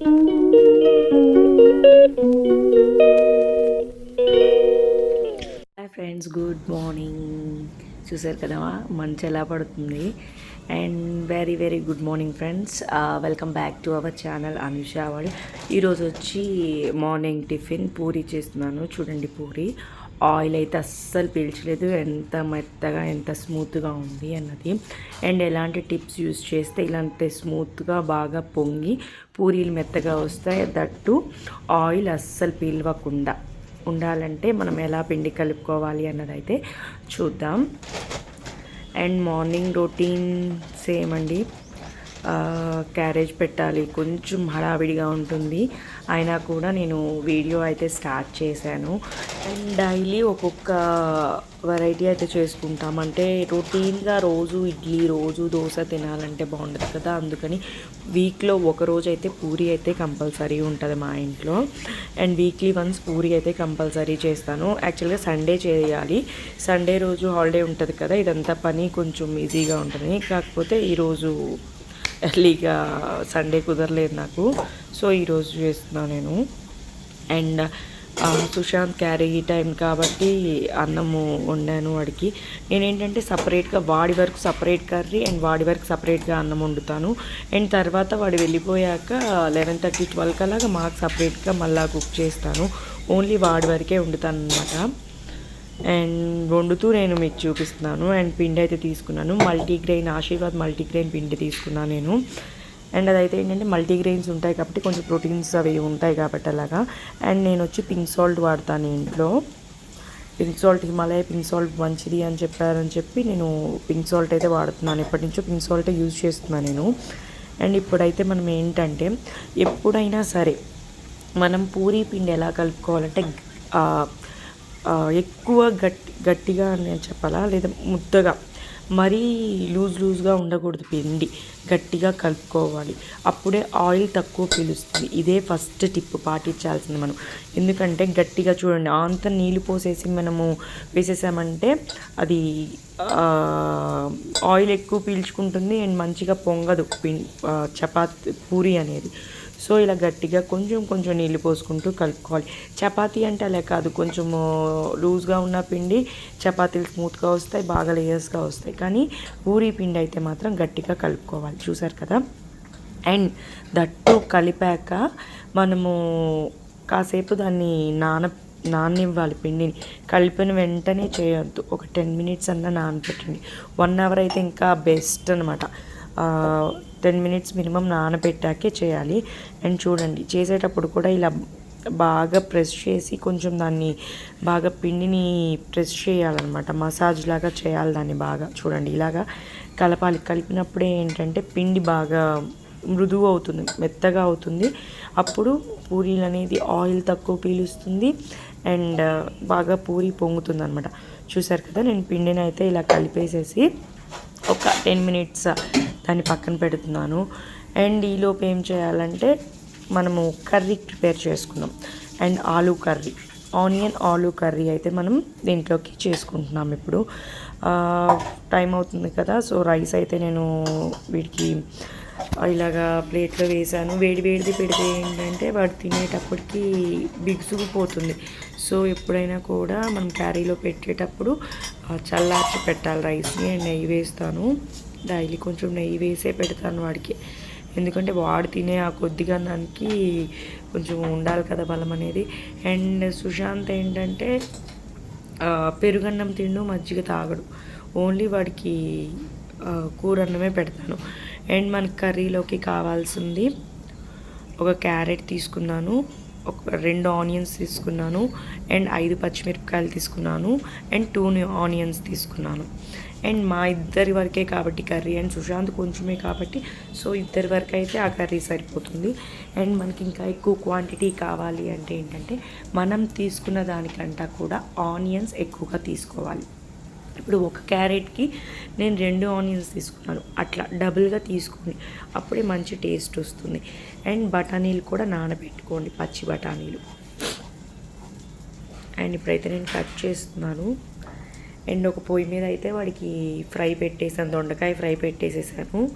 Hi friends good morning. చూసారు కదా మంచి ఎలా పడుతుంది? And very very good morning friends. Welcome back to our channel Anusha వాళ్ళు ఈరోజు వచ్చి మార్నింగ్ టిఫిన్ పూరి చేస్తున్నాను. చూడండి పూరి. ఆయిల్ అయితే అస్సలు పీల్చలేదు. ఎంత మెత్తగా ఎంత స్మూత్గా ఉంది అన్నది. అండ్ ఎలాంటి టిప్స్ యూస్ చేస్తే ఇలాంటి స్మూత్గా బాగా పొంగి పూరీలు మెత్తగా వస్తాయి. దట్టు ఆయిల్ అస్సలు పీల్వకుండా ఉండాలంటే మనం ఎలా పిండి కలుపుకోవాలి అన్నది అయితే చూద్దాం. అండ్ మార్నింగ్ రొటీన్ సేమ్ అండి. క్యారేజ్ పెట్టాలి. కొంచెం హడావిడిగా ఉంటుంది. అయినా కూడా నేను వీడియో అయితే స్టార్ట్ చేశాను. అండ్ డైలీ ఒక్కొక్క వెరైటీ అయితే చేసుకుంటాం. అంటే రొటీన్గా రోజు ఇడ్లీ రోజు దోశ తినాలంటే బాగుండదు కదా. అందుకని వీక్లో ఒక రోజు అయితే పూరి అయితే కంపల్సరీ ఉంటుంది మా ఇంట్లో. అండ్ వీక్లీ వన్స్ పూరి అయితే కంపల్సరీ చేస్తాను. యాక్చువల్గా సండే చేయాలి. సండే రోజు హాలిడే ఉంటుంది కదా. ఇదంతా పని కొంచెం ఈజీగా ఉంటుంది. కాకపోతే ఈరోజు ఎర్లీగా సండే uh, కుదరలేదు నాకు. సో ఈరోజు చేస్తున్నాను నేను. అండ్ సుశాంత్ క్యారీ టైం కాబట్టి అన్నము వండాను వాడికి. నేనేంటంటే సపరేట్గా వాడి వరకు సపరేట్ కర్రీ అండ్ వాడి వరకు సపరేట్గా అన్నం వండుతాను. అండ్ తర్వాత వాడు వెళ్ళిపోయాక లెవెన్ థర్టీ ట్వెల్వ్ అలాగా మాకు సపరేట్గా మళ్ళీ కుక్ చేస్తాను. ఓన్లీ వాడి వరకే వండుతాను అనమాట అండ్ వండుతూ నేను మీకు చూపిస్తున్నాను అండ్ పిండి అయితే తీసుకున్నాను. మల్టీగ్రెయిన్ ఆశీర్వాద్ మల్టీగ్రెయిన్ పిండి తీసుకున్నాను నేను. అండ్ అదైతే ఏంటంటే మల్టీగ్రెయిన్స్ ఉంటాయి కాబట్టి కొంచెం ప్రోటీన్స్ అవి ఉంటాయి కాబట్టి అలాగా. అండ్ నేను వచ్చి పింక్ సాల్ట్ వాడతాను ఇంట్లో. Pink salt Himalaya pink salt మంచిది అని చెప్పారని చెప్పి నేను పింక్ సాల్ట్ అయితే వాడుతున్నాను. ఎప్పటి నుంచో పింక్ సాల్ట్ యూజ్ చేస్తున్నాను నేను. అండ్ ఇప్పుడైతే మనం ఏంటంటే ఎప్పుడైనా సరే మనం పూరీ పిండి ఎలా కలుపుకోవాలంటే ఎక్కువ గట్టి గట్టిగా నేను చెప్పాలా? లేదా ముద్దగా? మరీ లూజ్ లూజ్గా ఉండకూడదు పిండి. గట్టిగా కలుపుకోవాలి. అప్పుడే ఆయిల్ తక్కువ పీలుస్తుంది. ఇదే ఫస్ట్ టిప్ పాటించాల్సింది మనం. ఎందుకంటే గట్టిగా చూడండి అంత నీళ్ళు పోసేసి మనము వేసేసామంటే అది ఆయిల్ ఎక్కువ పీల్చుకుంటుంది అండ్ మంచిగా పొంగదు చపాతి పూరి అనేది. సో ఇలా గట్టిగా కొంచెం కొంచెం నీళ్ళు పోసుకుంటూ కలుపుకోవాలి. చపాతీ అంటే అలా కాదు కొంచెము లూజ్గా ఉన్న పిండి చపాతీలు స్మూత్గా వస్తాయి బాగా లేయర్స్గా వస్తాయి. కానీ ఊరి పిండి అయితే మాత్రం గట్టిగా కలుపుకోవాలి. చూసారు కదా? అండ్ దట్టు కలిపాక మనము కాసేపు దాన్ని నాన నాననివ్వాలి పిండిని. కలిపిన వెంటనే చేయొద్దు. ఒక టెన్ మినిట్స్ అన్నా నానపెట్టండి. వన్ అవర్ అయితే ఇంకా బెస్ట్ అనమాట టెన్ మినిట్స్ మినిమం నానబెట్టాకే చేయాలి. అండ్ చూడండి చేసేటప్పుడు కూడా ఇలా బాగా ప్రెస్ చేసి కొంచెం దాన్ని బాగా పిండిని ప్రెస్ చేయాలన్నమాట. మసాజ్ లాగా చేయాలి దాన్ని బాగా. చూడండి ఇలాగా కలపాలి. కలిపినప్పుడే ఏంటంటే పిండి బాగా మృదువు అవుతుంది మెత్తగా అవుతుంది. అప్పుడు పూరీలు అనేది ఆయిల్ తక్కువ పీలుస్తుంది అండ్ బాగా పూరి పొంగుతుంది అనమాట చూసారు కదా నేను పిండిని అయితే ఇలా కలిపేసేసి ఒక టెన్ మినిట్స్ దాన్ని పక్కన పెడుతున్నాను. అండ్ ఈలోపు ఏం చేయాలంటే మనము కర్రీ ప్రిపేర్ చేసుకున్నాం. And aloo curry. Onion aloo curry అయితే మనం దీంట్లోకి చేసుకుంటున్నాం ఇప్పుడు. టైం అవుతుంది కదా సో రైస్ అయితే నేను వీటికి ఇలాగా ప్లేట్లో వేసాను వేడి వేడిది పెడితే ఏంటంటే వాడు తినేటప్పటికి బిగుసుకుపోతుంది సో ఎప్పుడైనా కూడా మనం క్యారీలో పెట్టేటప్పుడు చల్లార్చి పెట్టాలి రైస్ని. నెయ్యి వేస్తాను. డైలీ కొంచెం నెయ్యి వేసే పెడతాను వాడికి. ఎందుకంటే వాడు తినే ఆ కొద్దిగా దానికి కొంచెం ఉండాలి కదా బలం అనేది. అండ్ సుశాంత్ ఏంటంటే పెరుగన్నం తిండు మజ్జిగ తాగడు. ఓన్లీ వాడికి కూర అన్నమే పెడతాను. అండ్ మనకి కర్రీలోకి కావాల్సింది ఒక క్యారెట్ తీసుకున్నాను ఒక రెండు ఆనియన్స్ తీసుకున్నాను అండ్ ఐదు పచ్చిమిరపకాయలు తీసుకున్నాను అండ్ టూ ఆనియన్స్ తీసుకున్నాను. అండ్ మా ఇద్దరి వరకే కాబట్టి కర్రీ అండ్ సుశాంత్ కొంచెమే కాబట్టి సో ఇద్దరి వరకు అయితే ఆ కర్రీ సరిపోతుంది. అండ్ మనకి ఇంకా ఎక్కువ క్వాంటిటీ కావాలి అంటే ఏంటంటే మనం తీసుకున్న దానికంటా కూడా ఆనియన్స్ ఎక్కువగా తీసుకోవాలి. ఇప్పుడు ఒక క్యారెట్కి నేను రెండు ఆనియన్స్ తీసుకున్నాను. అట్లా డబుల్గా తీసుకొని అప్పుడే మంచి టేస్ట్ వస్తుంది. అండ్ బఠానీలు కూడా నానబెట్టుకోండి పచ్చి బఠానీలు. అండ్ ఇప్పుడైతే నేను కట్ చేస్తున్నాను. అండ్ ఒక పొయ్యి మీద అయితే వాడికి ఫ్రై పెట్టేసాను దొండకాయ ఫ్రై పెట్టేసేసాను.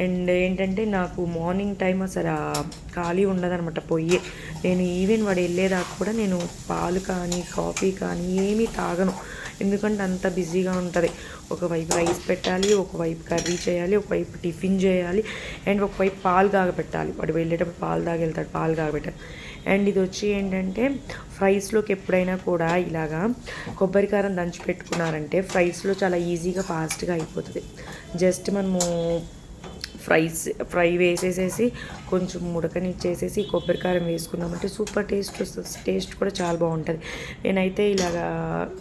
అండ్ ఏంటంటే నాకు మార్నింగ్ టైం అసలు ఖాళీ ఉండదనమాట పొయ్యి. నేను ఈవెన్ వాడు వెళ్ళేదాకా కూడా నేను పాలు కానీ కాఫీ కానీ ఏమీ తాగను. ఎందుకంటే అంత బిజీగా ఉంటుంది. ఒకవైపు రైస్ పెట్టాలి ఒకవైపు కర్రీ చేయాలి ఒకవైపు టిఫిన్ చేయాలి అండ్ ఒకవైపు పాలు కాగబెట్టాలి. వాడు వెళ్ళేటప్పుడు పాలు తాగెళ్తాడు పాలు కాగబెట్టాలి. అండ్ ఇది వచ్చి ఏంటంటే ఫ్రైస్లోకి ఎప్పుడైనా కూడా ఇలాగా కొబ్బరికారం దంచి పెట్టుకున్నారంటే ఫ్రైస్లో చాలా ఈజీగా ఫాస్ట్గా అయిపోతుంది. జస్ట్ మనము ఫ్రైస్ ఫ్రై వేసేసేసి కొంచెం ఉడకనిచ్చేసేసి కొబ్బరికారం వేసుకున్నామంటే సూపర్ టేస్ట్ వస్తుంది. టేస్ట్ కూడా చాలా బాగుంటుంది. నేనైతే ఇలాగా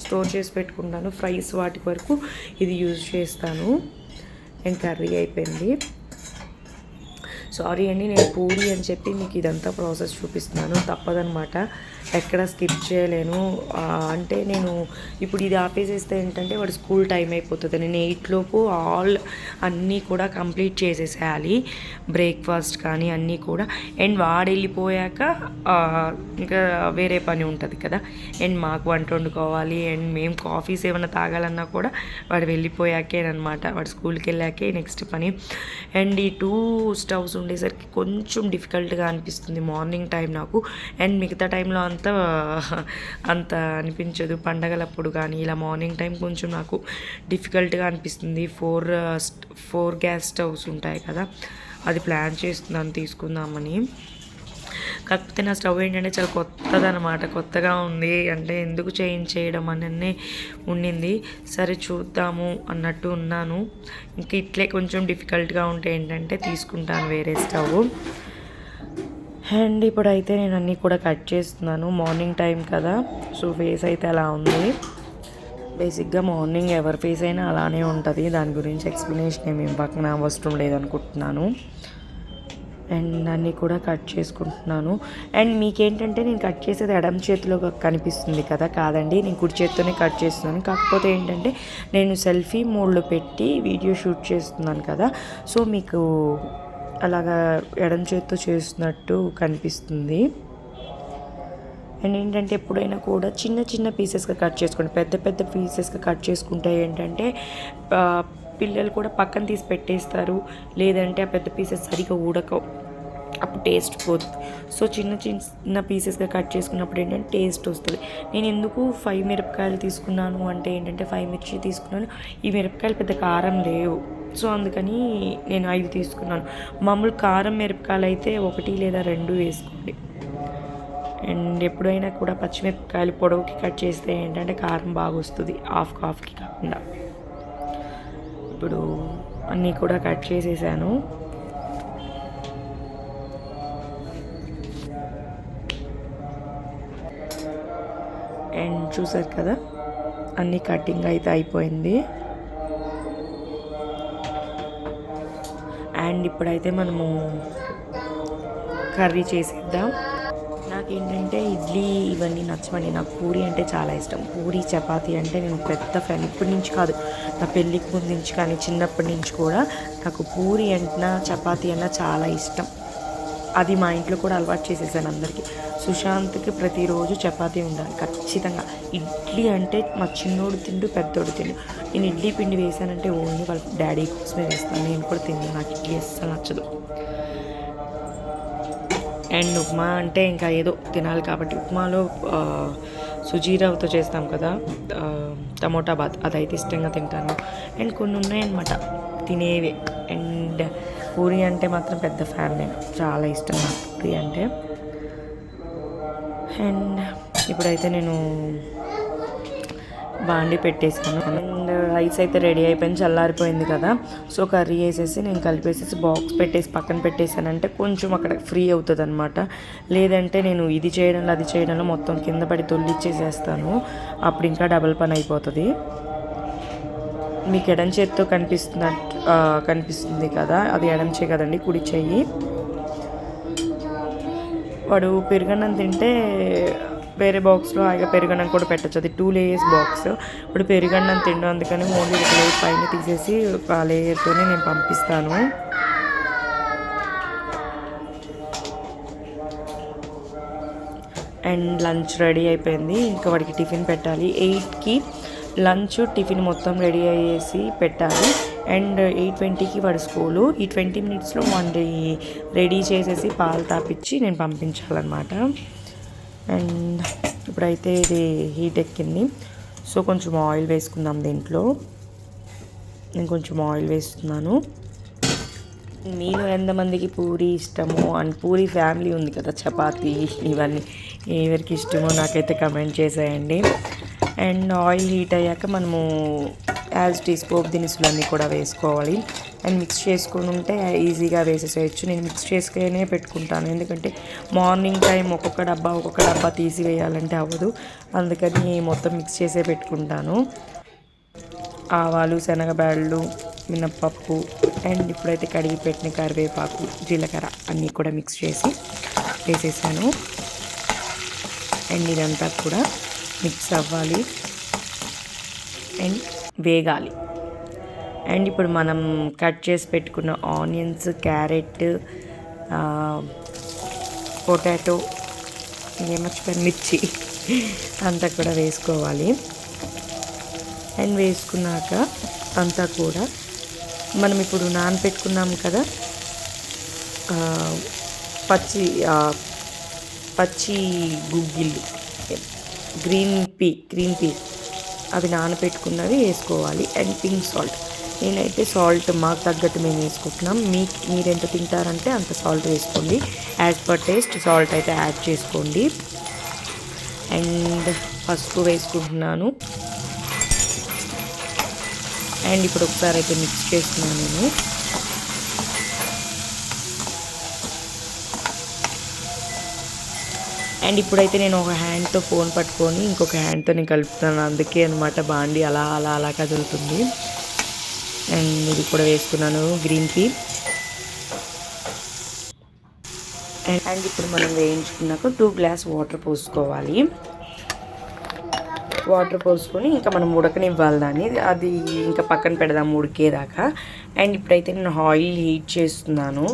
స్టోర్ చేసి పెట్టుకుంటాను. ఫ్రైస్ వాటి వరకు ఇది యూజ్ చేస్తాను. అండ్ కర్రీ అయిపోయింది? సారీ అండి నేను పూరి అని చెప్పి మీకు ఇదంతా ప్రాసెస్ చూపిస్తున్నాను. తప్పదనమాట ఎక్కడ స్కిప్ చేయలేను. అంటే నేను ఇప్పుడు ఇది ఆపేసేస్తే ఏంటంటే వాడు స్కూల్ టైం అయిపోతుంది. నేను ఎయిట్లోపు ఆల్ అన్నీ కూడా కంప్లీట్ చేసేసేయాలి. బ్రేక్ఫాస్ట్ కానీ అన్నీ కూడా. అండ్ వాడు వెళ్ళిపోయాక ఇంకా వేరే పని ఉంటుంది కదా. అండ్ మాకు వంట వండుకోవాలి. అండ్ మేము కాఫీస్ ఏమైనా తాగాలన్నా కూడా వాడు వెళ్ళిపోయాకేనమాట వాడు స్కూల్కి వెళ్ళాకే నెక్స్ట్ పని. అండ్ ఈ టూ స్టవ్స్ ఉండేసరికి కొంచెం డిఫికల్ట్గా అనిపిస్తుంది మార్నింగ్ టైం నాకు. అండ్ మిగతా టైంలో అంతా అంత అనిపించదు. పండగలప్పుడు కానీ ఇలా మార్నింగ్ టైం కొంచెం నాకు డిఫికల్ట్గా అనిపిస్తుంది. ఫోర్ ఫోర్ గ్యాస్ స్టవ్స్ ఉంటాయి కదా అది ప్లాన్ చేస్తున్నాను తీసుకుందామని. కాకపోతే నా స్టవ్ ఏంటంటే చాలా కొత్తదనమాట కొత్తగా ఉంది. అంటే ఎందుకు చేంజ్ చేయడం అని ఉండింది. సరే చూద్దాము అన్నట్టు ఉన్నాను. ఇంక ఇట్లే కొంచెం డిఫికల్ట్గా ఉంటే ఏంటంటే తీసుకుంటాను వేరే స్టవ్. అండ్ ఇప్పుడైతే నేను అన్నీ కూడా కట్ చేస్తున్నాను. మార్నింగ్ టైం కదా. సో ఫేస్ అయితే అలా ఉంది. బేసిక్గా మార్నింగ్ ఎవరి ఫేస్ అయినా అలానే ఉంటుంది. దాని గురించి ఎక్స్ప్లెనేషన్ ఏమి పక్కన అవసరం లేదనుకుంటున్నాను. అండ్ దాన్ని కూడా కట్ చేసుకుంటున్నాను. అండ్ మీకేంటంటే నేను కట్ చేసేది ఎడం చేతిలో కనిపిస్తుంది కదా కాదండి. నేను కుడి చేత్తోనే కట్ చేస్తున్నాను. కాకపోతే ఏంటంటే నేను సెల్ఫీ మోడ్లో పెట్టి వీడియో షూట్ చేస్తున్నాను కదా. సో మీకు అలాగా ఎడం చేతితో చేస్తున్నట్టు కనిపిస్తుంది. అండ్ ఏంటంటే ఎప్పుడైనా కూడా చిన్న చిన్న పీసెస్గా కట్ చేసుకోండి. పెద్ద పెద్ద పీసెస్గా కట్ చేసుకుంటే ఏంటంటే పిల్లలు కూడా పక్కన తీసి పెట్టేస్తారు. లేదంటే ఆ పెద్ద పీసెస్ సరిగా ఊడకవు అప్పుడు టేస్ట్ పోతుంది సో చిన్న చిన్న పీసెస్గా కట్ చేసుకున్నప్పుడు ఏంటంటే టేస్ట్ వస్తుంది. నేను ఎందుకు ఫైవ్ మిరపకాయలు తీసుకున్నాను అంటే ఏంటంటే ఫైవ్ మిర్చి తీసుకున్నాను. ఈ మిరపకాయలు పెద్ద కారం లేవు. సో అందుకని నేను ఐదు తీసుకున్నాను. మామూలు కారం మిరపకాయలు అయితే ఒకటి లేదా రెండు వేసుకోండి. అండ్ ఎప్పుడైనా కూడా పచ్చిమిరపకాయలు పొడవుకి కట్ చేస్తే ఏంటంటే కారం బాగా వస్తుంది హాఫ్ హాఫ్కి కాకుండా. ఇప్పుడు అన్నీ కూడా కట్ చేసేసాను. అండ్ చూసారు కదా అన్నీ కటింగ్ అయితే అయిపోయింది. అండ్ ఇప్పుడైతే మనము కర్రీ చేసేద్దాం. నాకేంటంటే ఇడ్లీ ఇవన్నీ నచ్చవండి. నాకు పూరి అంటే చాలా ఇష్టం. పూరి చపాతీ అంటే నేను పెద్ద ఫ్యాన్ ఇప్పటి నుంచి కాదు. నా పెళ్ళికి ముందు నుంచి కానీ చిన్నప్పటి నుంచి కూడా నాకు పూరి అంటున్నా చపాతీ అన్నా చాలా ఇష్టం. అది మా ఇంట్లో కూడా అలవాటు చేసేసాను అందరికీ. సుశాంత్కి ప్రతిరోజు చపాతీ ఉండాలి ఖచ్చితంగా. ఇడ్లీ అంటే మా చిన్నోడు తిండు పెద్దోడు తిండు. నేను ఇడ్లీ పిండి వేసానంటే ఓన్లీ వాళ్ళ డాడీ కోసమే వేస్తాను. నేను కూడా తిన్నాను నాకు ఇడ్లీ అస్సలు నచ్చదు. అండ్ ఉప్మా అంటే ఇంకా ఏదో తినాలి కాబట్టి ఉప్మాలో సుజీరావుతో చేస్తాం కదా టమోటా బాత్. అదైతే ఇష్టంగా తింటాను. అండ్ కొన్ని ఉన్నాయన్నమాట తినేవి. అండ్ పూరి అంటే మాత్రం పెద్ద ఫ్యాన్ నేను. చాలా ఇష్టం నాకు పూరి అంటే. అండ్ ఇప్పుడైతే నేను బాండి పెట్టేసాను అండ్ రైస్ అయితే రెడీ అయిపోయింది చల్లారిపోయింది కదా. సో కర్రీ వేసేసి నేను కలిపేసేసి బాక్స్ పెట్టేసి పక్కన పెట్టేసానంటే కొంచెం అక్కడ ఫ్రీ అవుతుంది అనమాట లేదంటే నేను ఇది చేయడంలో అది చేయడంలో మొత్తం కింద పడి తొల్లిచ్చేసేస్తాను. అప్పుడు ఇంకా డబల్ పని అయిపోతుంది. మీకు ఎడం చేత్తో కనిపిస్తున్నట్టు కనిపిస్తుంది కదా. అది ఎడం చేయి కదండి కుడి చెయ్యి వాడు పెరుగన్నం తింటే వేరే బాక్స్లో హాయిగా పెరుగన్నం కూడా పెట్టచ్చు. అది టూ లేయర్స్ బాక్స్ ఇప్పుడు పెరుగన్నం తిండు అందుకని ఓన్లీ ఒక లేయర్ పైన తీసేసి ఒక లేయర్తోనే నేను పంపిస్తాను. అండ్ లంచ్ రెడీ అయిపోయింది. ఇంకా వాడికి టిఫిన్ పెట్టాలి. ఎయిట్కి లంచ్ టిఫిన్ మొత్తం రెడీ అయ్యేసి పెట్టాలి. అండ్ ఎయిట్ ట్వంటీకి వాడి స్కూలు. ఈ ట్వంటీ మినిట్స్లో వాడి రెడీ చేసేసి పాలు తాపించి నేను పంపించాలన్నమాట. అండ్ ఇప్పుడైతే ఇది హీట్ ఎక్కింది. సో కొంచెం ఆయిల్ వేసుకుందాం దీంట్లో. నేను కొంచెం ఆయిల్ వేస్తున్నాను. మీలో ఎంతమందికి పూరి ఇష్టమో అండ్ పూరి ఫ్యామిలీ ఉంది కదా చపాతీ ఇవన్నీ. ఎవరికి ఇష్టమో నాకైతే కమెంట్ చేసేయండి. అండ్ ఆయిల్ హీట్ అయ్యాక మనము యాజ్ టీ పోపు దినుసులన్నీ కూడా వేసుకోవాలి. అండ్ మిక్స్ చేసుకొని ఉంటే ఈజీగా వేసేసేయచ్చు. నేను మిక్స్ చేసుకునే పెట్టుకుంటాను. ఎందుకంటే మార్నింగ్ టైం ఒక్కొక్క డబ్బా ఒక్కొక్క డబ్బా తీసి వేయాలంటే అవ్వదు. అందుకని మొత్తం మిక్స్ చేసే పెట్టుకుంటాను. ఆవాలు శనగబ్యాళ్ళు మినప్పప్పు అండ్ ఇప్పుడైతే కడిగి పెట్టిన కరివేపాకు జీలకర్ర అన్నీ కూడా మిక్స్ చేసి వేసేసాను. అండ్ ఇదంతా కూడా మిక్స్ అవ్వాలి. అండ్ వేగాలి. అండ్ ఇప్పుడు మనం కట్ చేసి పెట్టుకున్న ఆనియన్స్ క్యారెట్ పొటాటో ఏమర్చిపోయాను మిర్చి అంతా కూడా వేసుకోవాలి. అండ్ వేసుకున్నాక అంతా కూడా మనం ఇప్పుడు నానపెట్టుకున్నాం కదా పచ్చి పచ్చి గుగ్గిళ్ళు గ్రీన్ పీ గ్రీన్ పీ. అవి నానపెట్టుకున్నవి వేసుకోవాలి. అండ్ పింక్ సాల్ట్ నేనైతే సాల్ట్ మాకు తగ్గట్టు మేము వేసుకుంటున్నాం. మీ మీరు ఎంత తింటారంటే అంత సాల్ట్ వేసుకోండి. యాజ్ పర్ టేస్ట్ సాల్ట్ అయితే యాడ్ చేసుకోండి. అండ్ పసుపు వేసుకుంటున్నాను. అండ్ ఇప్పుడు ఒకసారి అయితే మిక్స్ చేస్తున్నాను నేను. అండ్ ఇప్పుడైతే నేను ఒక హ్యాండ్తో ఫోన్ పట్టుకొని ఇంకొక హ్యాండ్తో నేను కలుపుతున్నాను. అందుకే అనమాట బాండి అలా అలా అలా కదులుతుంది అండ్ ఇది కూడా వేసుకున్నాను గ్రీన్ టీ అండ్ ఇప్పుడు మనం వేయించుకున్నాక టూ గ్లాస్ వాటర్ పోసుకోవాలి. వాటర్ పోసుకొని ఇంకా మనం ఉడకనివ్వాలి దాన్ని. అది ఇంకా పక్కన పెడదాం ఉడికేదాకా. అండ్ ఇప్పుడైతే నేను ఆయిల్ హీట్ చేస్తున్నాను.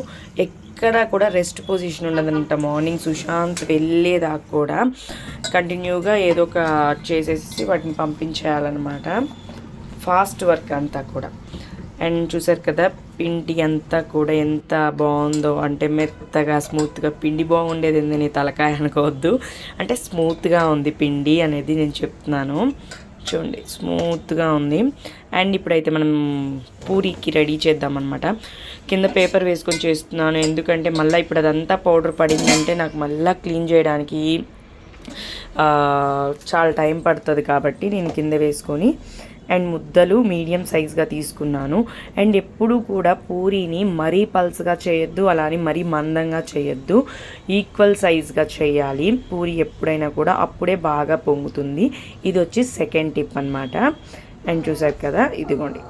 ఎక్కడ కూడా రెస్ట్ పొజిషన్ ఉండదంట. మార్నింగ్ సుశాంత్ వెళ్ళేదాకా కూడా కంటిన్యూగా ఏదో ఒక చేసేసి వాటిని పంపించేయాలన్నమాట. ఫాస్ట్ వర్క్ అంతా కూడా. అండ్ చూసారు కదా పిండి అంతా కూడా ఎంత బాగుందో. అంటే మెత్తగా స్మూత్గా పిండి బాగుండేది ఏందని తలకాయ అనుకోవద్దు. అంటే స్మూత్గా ఉంది పిండి అనేది నేను చెప్తున్నాను. చూడండి స్మూత్గా ఉంది. అండ్ ఇప్పుడైతే మనం పూరికి రెడీ చేద్దాం అనమాట కింద పేపర్ వేసుకొని చేస్తున్నాను. ఎందుకంటే మళ్ళీ ఇప్పుడు అదంతా పౌడర్ పడిందంటే నాకు మళ్ళీ క్లీన్ చేయడానికి చాలా టైం పడుతుంది కాబట్టి నేను కింద వేసుకొని అండ్ ముద్దలు మీడియం సైజ్గా తీసుకున్నాను. అండ్ ఎప్పుడు కూడా పూరీని మరీ పల్స్గా చేయొద్దు అలానే మరీ మందంగా చేయొద్దు. ఈక్వల్ సైజ్గా చేయాలి. పూరి ఎప్పుడైనా కూడా అప్పుడే బాగా పొంగుతుంది. ఇది వచ్చి సెకండ్ టిప్ అనమాట అండ్ చూసారు కదా ఇదిగోండి.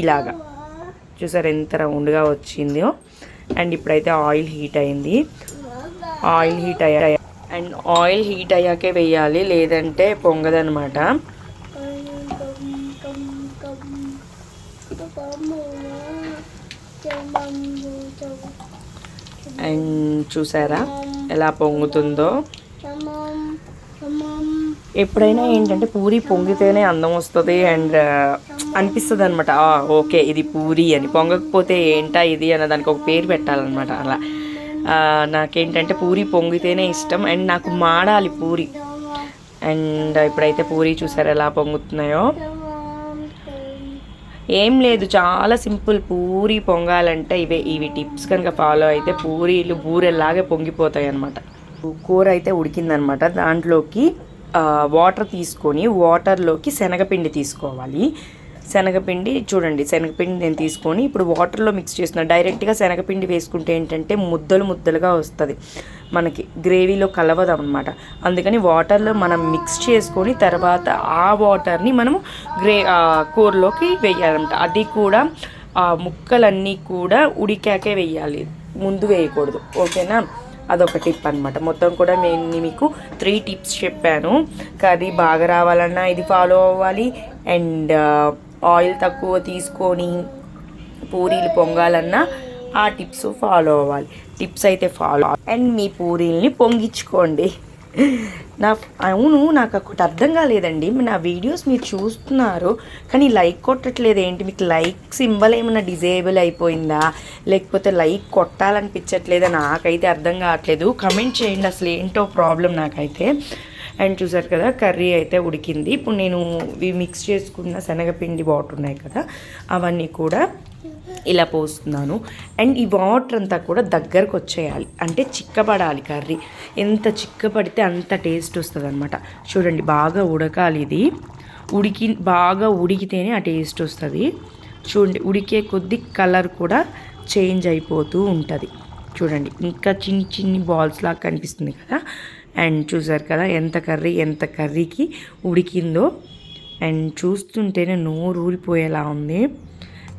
ఇలాగా. చూసారు ఎంత రౌండ్గా వచ్చిందో. అండ్ ఇప్పుడైతే ఆయిల్ హీట్ అయింది. ఆయిల్ హీట్ అయ్యా అండ్ ఆయిల్ హీట్ అయ్యాకే వేయాలి లేదంటే పొంగదనమాట అండ్ చూసారా ఎలా పొంగుతుందో. ఎప్పుడైనా ఏంటంటే పూరి పొంగితేనే అందం వస్తుంది అండ్ అనిపిస్తుంది అనమాట ఓకే ఇది పూరి అని. పొంగకపోతే ఏంటా ఇది అన్న దానికి ఒక పేరు పెట్టాలన్నమాట అలా. నాకేంటంటే పూరి పొంగితేనే ఇష్టం. అండ్ నాకు మాడాలి పూరి. అండ్ ఇప్పుడైతే పూరి చూసారు ఎలా పొంగుతున్నాయో? ఏం లేదు చాలా సింపుల్. పూరి పొంగాలంటే ఇవే ఇవి టిప్స్ కనుక ఫాలో అయితే పూరీలు బూరెల్లాగే పొంగిపోతాయి అనమాట కూర అయితే ఉడికిందనమాట దాంట్లోకి వాటర్ తీసుకొని వాటర్లోకి శనగపిండి తీసుకోవాలి. శనగపిండి చూడండి శనగపిండి నేను తీసుకొని ఇప్పుడు వాటర్లో మిక్స్ చేస్తున్నాను డైరెక్ట్గా శనగపిండి వేసుకుంటే ఏంటంటే ముద్దలు ముద్దలుగా వస్తుంది. మనకి గ్రేవీలో కలవదు అనమాట అందుకని వాటర్లో మనం మిక్స్ చేసుకొని తర్వాత ఆ వాటర్ని మనము గ్రే కూరలోకి వేయాలన్నమాట. అది కూడా ఆ ముక్కలన్నీ కూడా ఉడికాకే వేయాలి. ముందు వేయకూడదు. ఓకేనా? అదొక టిప్ అనమాట మొత్తం కూడా నేను మీకు త్రీ టిప్స్ చెప్పాను. కర్రీ బాగా రావాలన్నా ఇది ఫాలో అవ్వాలి. అండ్ ఆయిల్ తక్కువ తీసుకొని పూరీలు పొంగాలన్నా ఆ టిప్స్ ఫాలో అవ్వాలి. టిప్స్ అయితే ఫాలో అండ్ మీ పూరీల్ని పొంగించుకోండి. నా అవును నాకు ఒకటి అర్థం కాలేదండి. నా వీడియోస్ మీరు చూస్తున్నారు కానీ లైక్ కొట్టట్లేదు ఏంటి? మీకు లైక్ సింబల్ ఏమైనా డిజేబుల్ అయిపోయిందా? లేకపోతే లైక్ కొట్టాలనిపించట్లేదా? నాకైతే అర్థం కావట్లేదు. కమెంట్ చేయండి అసలు ఏంటో ప్రాబ్లం నాకైతే. అండ్ చూసారు కదా కర్రీ అయితే ఉడికింది. ఇప్పుడు నేను ఇవి మిక్స్ చేసుకున్న శనగపిండి వాటర్ ఉన్నాయి కదా అవన్నీ కూడా ఇలా పోస్తున్నాను. అండ్ ఈ వాటర్ అంతా కూడా దగ్గరకు వచ్చేయాలి. అంటే చిక్కపడాలి కర్రీ. ఎంత చిక్కపడితే అంత టేస్ట్ వస్తుంది అనమాట చూడండి బాగా ఉడకాలి ఇది. ఉడికి బాగా ఉడికితేనే ఆ టేస్ట్ వస్తుంది. చూడండి ఉడికే కొద్ది కలర్ కూడా చేంజ్ అయిపోతూ ఉంటుంది. చూడండి ఇంకా చిన్ని చిన్ని బాల్స్ లాగా కనిపిస్తుంది కదా. అండ్ చూసారు కదా ఎంత కర్రీ ఎంత కర్రీకి ఉడికిందో. అండ్ చూస్తుంటేనే నోరు ఊరిపోయేలా ఉంది.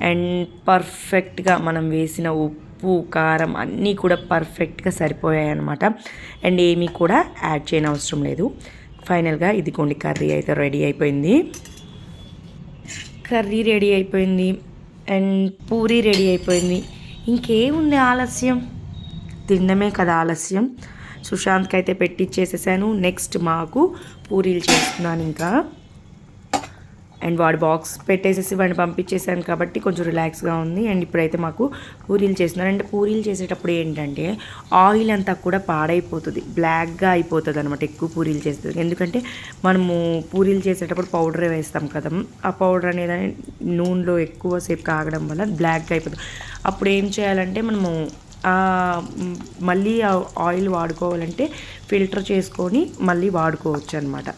అండ్ పర్ఫెక్ట్గా మనం వేసిన ఉప్పు కారం అన్నీ కూడా పర్ఫెక్ట్గా సరిపోయాయి అనమాట అండ్ ఏమీ కూడా యాడ్ చేయని అవసరం లేదు. ఫైనల్గా ఇదిగోండి కర్రీ అయితే రెడీ అయిపోయింది. కర్రీ రెడీ అయిపోయింది. అండ్ పూరీ రెడీ అయిపోయింది. ఇంకేముంది ఆలస్యం? తినడమే కదా ఆలస్యం. సుశాంత్కి అయితే పెట్టిచ్చేసేసాను. నెక్స్ట్ మాకు పూరీలు చేస్తున్నాను ఇంకా. అండ్ వాడి బాక్స్ పెట్టేసేసి వాడిని పంపించేసాను కాబట్టి కొంచెం రిలాక్స్గా ఉంది. అండ్ ఇప్పుడైతే మాకు పూరీలు చేస్తున్నాను అండ్ పూరీలు చేసేటప్పుడు ఏంటంటే ఆయిల్ అంతా కూడా పాడైపోతుంది. బ్లాక్గా అయిపోతుంది అనమాట ఎక్కువ పూరీలు చేస్తుంది ఎందుకంటే మనము పూరీలు చేసేటప్పుడు పౌడర్ వేస్తాం కదా. ఆ పౌడర్ అనేది నూనెలో ఎక్కువసేపు కాగడం వల్ల బ్లాక్గా అయిపోతుంది. అప్పుడు ఏం చేయాలంటే మనము మళ్ళీ ఆయిల్ వాడుకోవాలంటే ఫిల్టర్ చేసుకొని మళ్ళీ వాడుకోవచ్చు అనమాట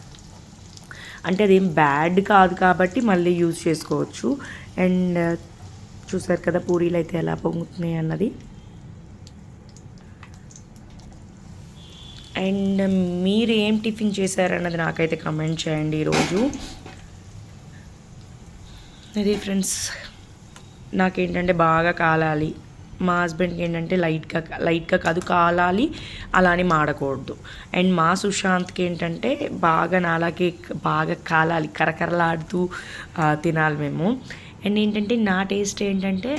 అంటే అదేం బ్యాడ్ కాదు కాబట్టి మళ్ళీ యూజ్ చేసుకోవచ్చు. అండ్ చూసారు కదా పూరీలు అయితే ఎలా పొంగుతున్నాయి అన్నది. అండ్ మీరు ఏం టిఫిన్ చేశారన్నది నాకైతే కమెంట్ చేయండి ఈరోజు. అదే ఫ్రెండ్స్ నాకేంటంటే బాగా కాలాలి. మా హస్బెండ్కి ఏంటంటే లైట్గా లైట్గా కాదు కాలాలి అలానే మాడకూడదు. అండ్ మా సుశాంత్కి ఏంటంటే బాగా నాలాగే బాగా కాలాలి కరకరలాడుతూ తినాలి మేము. అండ్ ఏంటంటే నా టేస్ట్ ఏంటంటే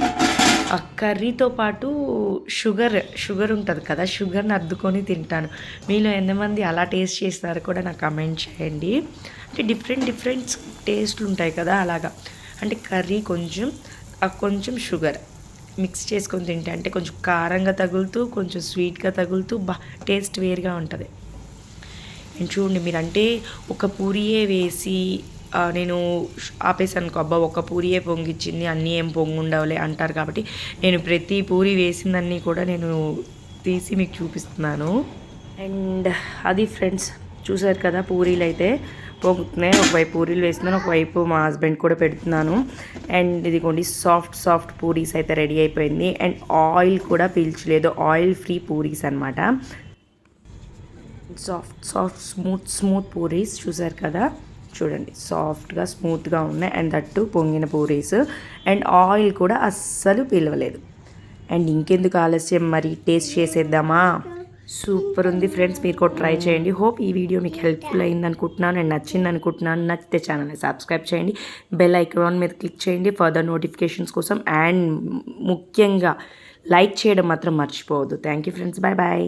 ఆ కర్రీతో పాటు షుగర్ షుగర్ ఉంటుంది కదా షుగర్ని అద్దుకొని తింటాను. మీలో ఎంతమంది అలా టేస్ట్ చేస్తారో కూడా నాకు కమెంట్ చేయండి. అంటే డిఫరెంట్ డిఫరెంట్ టేస్ట్లు ఉంటాయి కదా అలాగా. అంటే కర్రీ కొంచెం కొంచెం షుగర్ మిక్స్ చేసుకొని తింటే అంటే కొంచెం కారంగా తగులుతూ కొంచెం స్వీట్గా తగులుతూ బా టేస్ట్ వేరుగా ఉంటుంది. నేను చూడండి మీరు అంటే ఒక పూరియే వేసి నేను ఆపేసాను అబ్బా ఒక పూరియే పొంగిచ్చింది అన్నీ ఏం పొంగుండవులే అంటారు కాబట్టి నేను ప్రతి పూరి వేసిందన్నీ కూడా నేను తీసి మీకు చూపిస్తున్నాను. అండ్ అది ఫ్రెండ్స్ చూసారు కదా పూరీలు అయితే పోగుతున్నాయి ఒకవైపు పూరీలు వేస్తున్నాను. ఒకవైపు మా హస్బెండ్ కూడా పెడుతున్నాను. అండ్ ఇదిగోండి సాఫ్ట్ సాఫ్ట్ పూరీస్ అయితే రెడీ అయిపోయింది. అండ్ ఆయిల్ కూడా పీల్చలేదు. ఆయిల్ ఫ్రీ పూరీస్ అనమాట soft soft smooth smooth puris చూసారు కదా? చూడండి సాఫ్ట్గా స్మూత్గా ఉన్నాయి. అండ్ దట్టు పొంగిన పూరీస్. అండ్ ఆయిల్ కూడా అస్సలు పిలవలేదు. అండ్ ఇంకెందుకు ఆలస్యం? మరి టేస్ట్ చేసేద్దామా? సూపర్ ఉంది ఫ్రెండ్స్ మీరు కూడా ట్రై చేయండి. హోప్ ఈ వీడియో మీకు హెల్ప్ఫుల్ అయింది అనుకుంటున్నాను అండ్ నచ్చింది అనుకుంటున్నాను నచ్చితే ఛానల్ని సబ్స్క్రైబ్ చేయండి. బెల్ ఐకాన్ మీద క్లిక్ చేయండి ఫర్దర్ నోటిఫికేషన్స్ కోసం. అండ్ ముఖ్యంగా లైక్ చేయడం మాత్రం మర్చిపోవద్దు. Thank you friends. Bye bye.